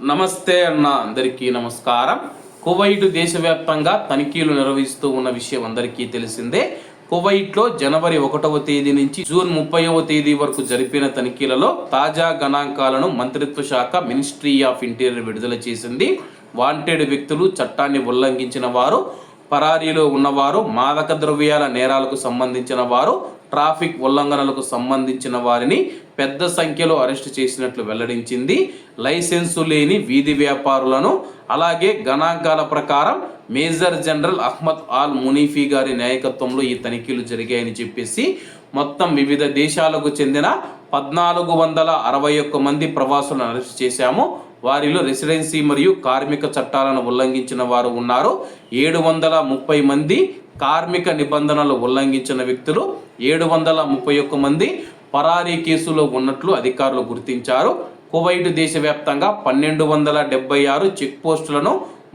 నమస్తే అన్న అందరికీ నమస్కారం. కువైట్ దేశవ్యాప్తంగా తనిఖీలు నిర్వహిస్తూ ఉన్న విషయం అందరికీ తెలిసిందే. కువైట్లో జనవరి ఒకటవ తేదీ నుంచి జూన్ ముప్పైవ తేదీ వరకు జరిపిన తనిఖీలలో తాజా గణాంకాలను మంత్రిత్వ శాఖ మినిస్ట్రీ ఆఫ్ ఇంటీరియర్ విడుదల చేసింది. వాంటెడ్ వ్యక్తులు చట్టాన్ని ఉల్లంఘించిన వారు పరారీలో ఉన్నవారు మాదక ద్రవ్యాల నేరాలకు సంబంధించిన వారు ట్రాఫిక్ ఉల్లంఘనలకు సంబంధించిన వారిని పెద్ద సంఖ్యలో అరెస్టు చేసినట్లు వెల్లడించింది. లైసెన్సు లేని వీధి వ్యాపారులను అలాగే గణాంకాల ప్రకారం major general Ahmed Al Munifi గారి నాయకత్వంలో ఈ తనిఖీలు జరిగాయని చెప్పేసి మొత్తం వివిధ దేశాలకు చెందిన పద్నాలుగు వందల అరవై ఒక్క మంది ప్రవాసులను అరెస్ట్ చేశాము. వారిలో రెసిడెన్సీ మరియు కార్మిక చట్టాలను ఉల్లంఘించిన వారు ఉన్నారు. ఏడు వందల ముప్పై మంది కార్మిక నిబంధనలు ఉల్లంఘించిన వ్యక్తులు ఏడు వందల ముప్పై ఒక్క మంది పరారీ కేసులో ఉన్నట్లు అధికారులు గుర్తించారు. కువైట్ దేశవ్యాప్తంగా పన్నెండు వందల డెబ్బై ఆరు చెక్ పోస్టులను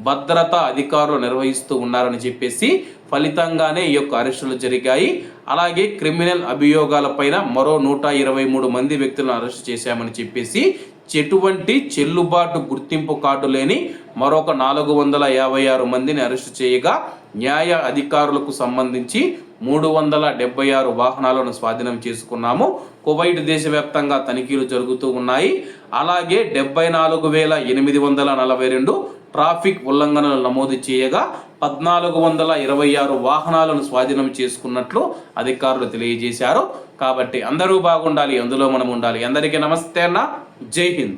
భద్రతా అధికారులు నిర్వహిస్తూ ఉన్నారని చెప్పేసి ఫలితంగానే ఈ యొక్క అరెస్టులు జరిగాయి. అలాగే క్రిమినల్ అభియోగాలపైన మరో నూట ఇరవై మూడు మంది వ్యక్తులను అరెస్ట్ చేశామని చెప్పేసి ఎటువంటి చెల్లుబాటు గుర్తింపు కార్డు లేని మరొక నాలుగు వందల యాభై ఆరు మందిని అరెస్టు చేయగా న్యాయ అధికారులకు సంబంధించి మూడు వందల డెబ్బై ఆరు వాహనాలను స్వాధీనం చేసుకున్నాము. కువైట్ దేశవ్యాప్తంగా తనిఖీలు జరుగుతూ ఉన్నాయి. అలాగే డెబ్బై నాలుగు వేల ఎనిమిది వందల నలభై రెండు ట్రాఫిక్ ఉల్లంఘనలు నమోదు చేయగా పద్నాలుగు వందల ఇరవై ఆరు వాహనాలను స్వాధీనం చేసుకున్నట్లు అధికారులు తెలియజేశారు. కాబట్టి అందరూ బాగుండాలి అందులో మనం ఉండాలి. అందరికీ నమస్తే అన్న. జై హింద్.